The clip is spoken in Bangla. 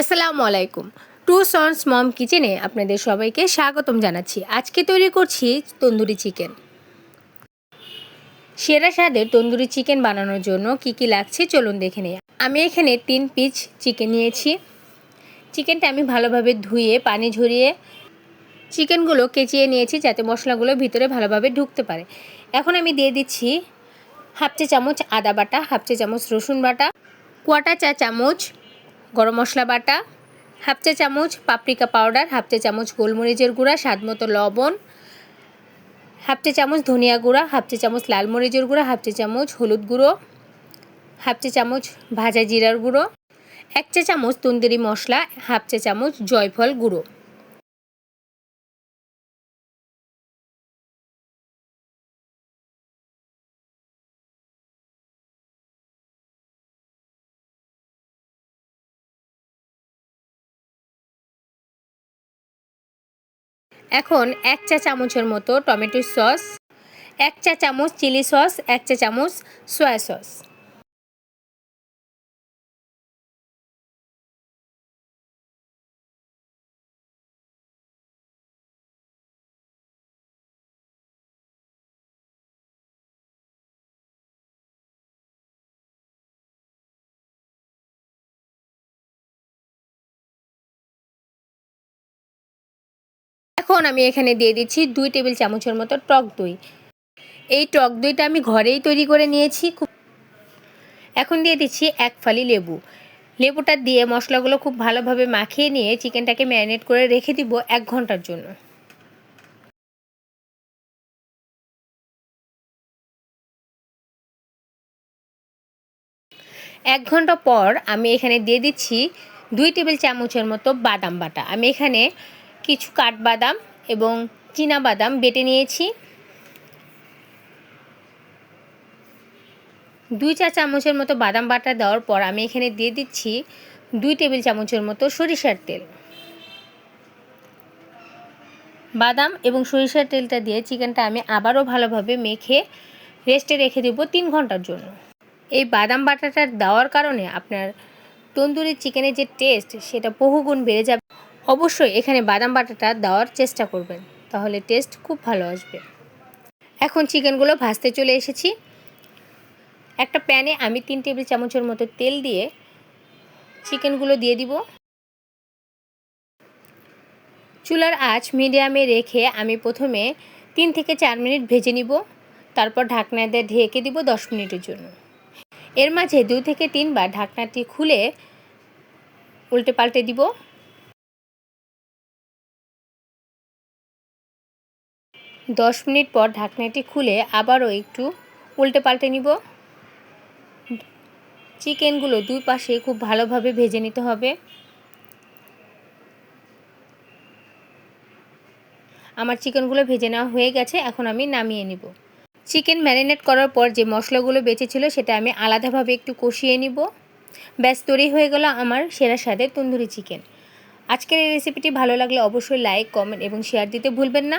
আসসালামু আলাইকুম। টু সন্স মম কিচেনে আপনাদের সবাইকে স্বাগতম জানাচ্ছি। আজকে তৈরি করছি তন্দুরি চিকেন। সেরা স্বাদের তন্দুরি চিকেন বানানোর জন্য কি কি লাগছে চলুন দেখে নিই। আমি এখানে তিন পিস চিকেন নিয়েছি। চিকেনটা আমি ভালোভাবে ধুয়ে, পানি ঝরিয়ে চিকেনগুলো কেচিয়ে নিয়েছি যাতে মশলাগুলো ভিতরে ভালোভাবে ঢুকতে পারে। এখন আমি দিয়ে দিচ্ছি হাফ চা চামচ আদা বাটা, হাফ চা চামচ রসুন বাটা, কোয়াটা চা চামচ গরম মশলা বাটা, হাফ চা চামচ পাপরিকা পাউডার, হাফ চা চামচ গোলমরিচের গুঁড়া, স্বাদ মতো লবণ, হাফ চা চামচ ধনিয়া গুঁড়া, হাফ চা চামচ লাল মরিচের গুঁড়া, হাফ চা চামচ হলুদ গুঁড়ো, হাফ চা চামচ ভাজা জিরার গুঁড়ো, এক চা চামচ তন্দুরি মশলা, হাফ চা চামচ জয়ফল গুঁড়ো। এখন এক চা চামচের মতো টমেটো সস, এক চা চামচ চিলি সস, এক চা চামচ সয়া সস। এখন আমি এখানে দিয়ে দিচ্ছি দুই টেবিল চামচের মতো টক দই। এই টক দইটা আমি ঘরেই তৈরি করে নিয়েছি। খুব এখন দিয়ে দিচ্ছি এক ফালি লেবু। লেবুটা দিয়ে মশলাগুলো খুব ভালোভাবে মাখিয়ে নিয়ে চিকেনটাকে ম্যারিনেট করে রেখে দিব এক ঘণ্টার জন্য। এক ঘণ্টা পর আমি এখানে দিয়ে দিচ্ছি দুই টেবিল চামচের মতো বাদাম বাটা। আমি এখানে কিছু কাঠবাদাম এবং বাদাম বেটে নিয়েছি। দুই চা চামচের মতো বাদাম বাটা দেওয়ার পর আমি এখানে দিয়ে দিচ্ছি দুই টেবিল চামচের মতো সরিষার তেল। বাদাম এবং সরিষার তেলটা দিয়ে চিকেনটা আমি আবারও ভালোভাবে মেখে রেস্টে রেখে দেবো তিন ঘণ্টার জন্য। এই বাদাম বাটাটা দেওয়ার কারণে আপনার তন্দুরি চিকেনের যে টেস্ট, সেটা বহুগুণ বেড়ে যাবে। অবশ্যই এখানে বাদাম বাটাটা দেওয়ার চেষ্টা করবেন, তাহলে টেস্ট খুব ভালো আসবে। এখন চিকেনগুলো ভাজতে চলে এসেছি। একটা প্যানে আমি তিন টেবিল চামচের মতো তেল দিয়ে চিকেনগুলো দিয়ে দিব। চুলার আঁচ মিডিয়ামে রেখে আমি প্রথমে তিন থেকে চার মিনিট ভেজে নিব, তারপর ঢাকনা দিয়ে ঢেকে দিব দশ মিনিটের জন্য। এর মাঝে দুই থেকে তিনবার ঢাকনাটি খুলে উল্টে পাল্টে দিব। দশ মিনিট পর ঢাকনাটি খুলে আবারও একটু উল্টে পাল্টে নিব। চিকেনগুলো দুই পাশে খুব ভালোভাবে ভেজে নিতে হবে। আমার চিকেনগুলো ভেজে নেওয়া হয়ে গেছে, এখন আমি নামিয়ে নিব। চিকেন ম্যারিনেট করার পর যে মশলাগুলো বেঁচেছিল সেটা আমি আলাদাভাবে একটু কষিয়ে নিব। ব্যাস, তৈরি হয়ে গেল আমার সেরা স্বাদের তন্দুরি চিকেন। আজকের এই রেসিপিটি ভালো লাগলে অবশ্যই লাইক, কমেন্ট এবং শেয়ার দিতে ভুলবেন না।